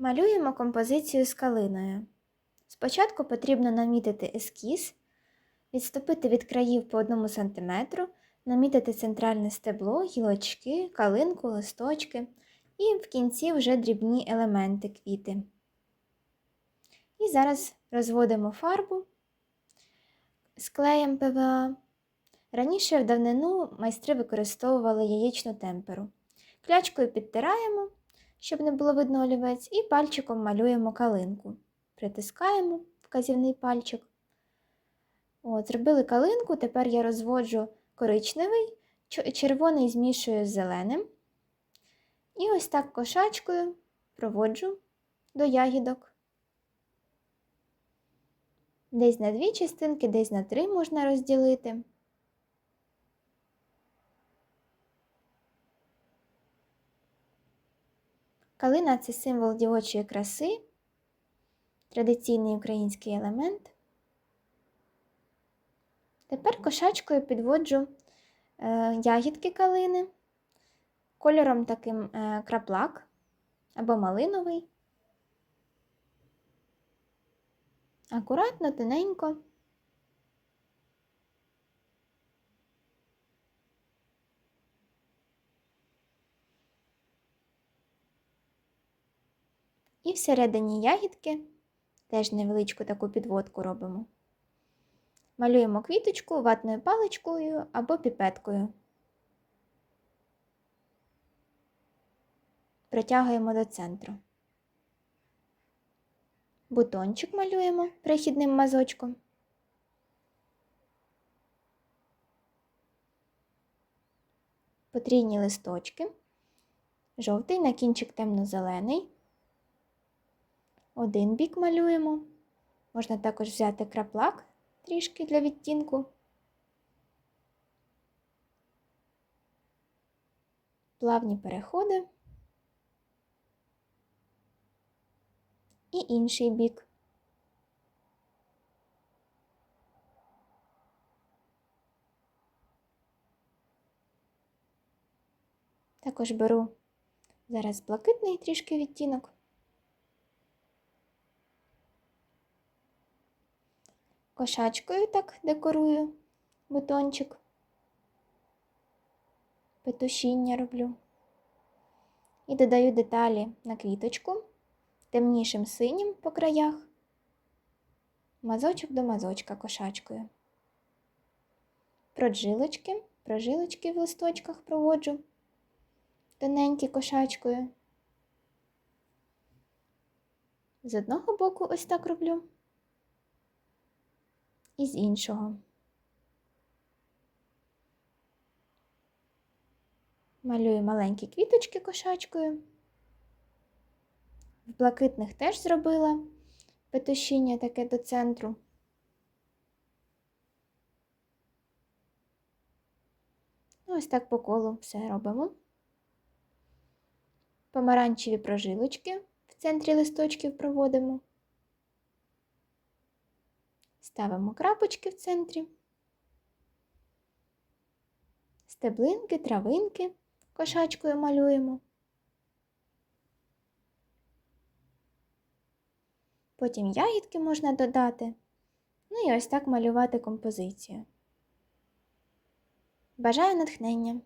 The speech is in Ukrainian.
Малюємо композицію з калиною. Спочатку потрібно намітити ескіз, відступити від країв по 1 см, намітити центральне стебло, гілочки, калинку, листочки і в кінці вже дрібні елементи квіти. І зараз розводимо фарбу з клеєм ПВА. Раніше в давнину майстри використовували яєчну темперу. Клячкою підтираємо, щоб не було видно олівець, і пальчиком малюємо калинку. Притискаємо вказівний пальчик. От, Зробили калинку, тепер я розводжу коричневий, червоний змішую з зеленим. І ось так кошачкою проводжу до ягідок. Десь на дві частинки, десь на три можна розділити. Калина це символ дівочої краси, традиційний український елемент. Тепер кошачкою підводжу е, ягідки калини, кольором таким е, краплак або малиновий. Акуратно, тоненько. І всередині ягідки теж невеличку таку підводку робимо. Малюємо квіточку ватною паличкою або піпеткою. Притягуємо до центру. Бутончик малюємо перехідним мазочком. Потрійні листочки, жовтий на кінчик темно-зелений. Один бік малюємо. Можна також взяти краплак трішки для відтінку. Плавні переходи. І інший бік. Також беру зараз блакитний трішки відтінок. Кошачкою так декорую бутончик. Петушіння роблю. І додаю деталі на квіточку темнішим синім по краях, мазочок до мазочка кошачкою. Проджилочки, прожилочки в листочках проводжу, тоненькі кошачкою. З одного боку ось так роблю і з іншого. Малюю маленькі квіточки кошачкою. В блакитних теж зробила петушіння таке до центру. Ось так по колу все робимо. Помаранчеві прожилочки в центрі листочків проводимо. Ставимо крапочки в центрі, стеблинки, травинки кошачкою малюємо. Потім ягідки можна додати. Ну і ось так малювати композицію. Бажаю натхнення!